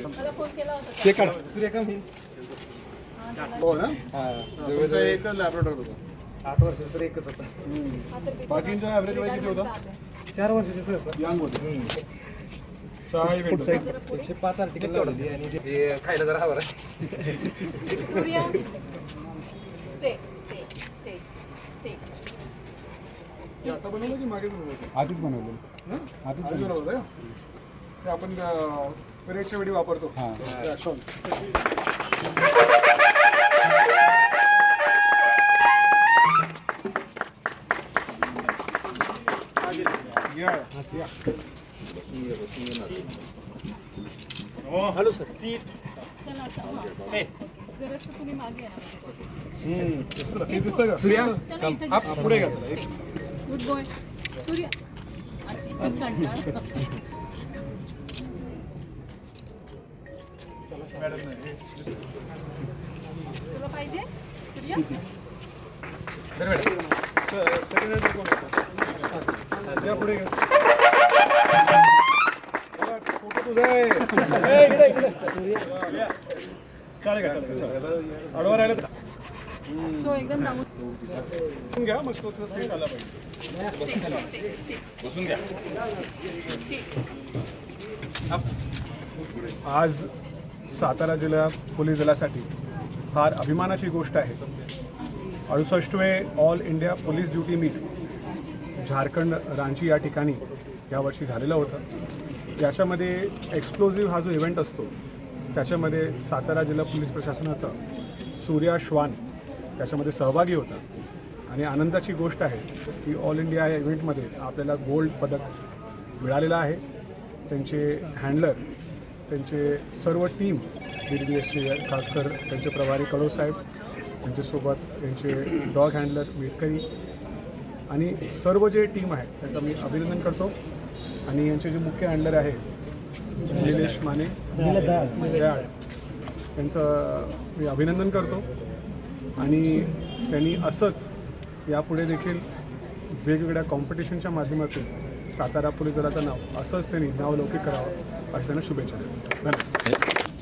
मला फोन केला होता ते काढ. सूर्यकांत हे. हो ना तुमचा एक लॅबोरेटरी होता. आठ वर्षाचं तर एकच होता. बाकींचा ॲव्हरेज वय किती होता. चार वर्षाचे यंग होते. सहा event पुढचा होते. एक एकशे पाच आर्टिकल लावलेली आणि ते- हे खायला जरा हवं Surya stay stay stay stay. हे आता बनवलं की मागे बनवलं? होतं? आधीच बनवलं हं? आधीच आधी बनवलं होतं का? ते आपण परेडच्या वेळी वापरतो. हां. Hello sir. त्याला असं हां. चालेल का, चालेल, चालेल. आडवा राहिला तर तो एकदम घ्या मग तो तुझा आला पाहिजे बसून घ्या आज सातारा जिल्हा पोलीस दलासाठी फार अभिमानाची गोष्ट आहे. अडुसष्टवे all India police duty meet Jharkhand Ranchi या ठिकाणी यावर्षी झालेलं होतं. याच्यामध्ये एक्सप्लोझिव्ह हा जो इव्हेंट असतो त्याच्यामध्ये सातारा जिल्हा पोलीस प्रशासनाचा सूर्या श्वान त्याच्यामध्ये सहभागी होता. आणि आनंदाची गोष्ट आहे की ऑल इंडिया या इव्हेंटमध्ये आपल्याला गोल्ड पदक मिळालेलं आहे. त्यांचे हँडलर त्यांचे सर्व टीम सी डी एसचे खासकर त्यांचे प्रभारी कडो साहेब त्यांच्यासोबत त्यांचे डॉग हँडलर मेटकरी आणि सर्व जे टीम आहे त्यांचं मी अभिनंदन करतो. आणि यांचे जे मुख्य हँडलर आहे निलेश माने दयाळ त्यांचं मी अभिनंदन करतो. आणि त्यांनी असंच यापुढे देखील वेगवेगळ्या कॉम्पिटिशनच्या माध्यमातून सातारा पोलीस दलाचं नाव असंच त्यांनी नावलौकिक करावं अशा त्यांना शुभेच्छा देतो. धन्यवाद.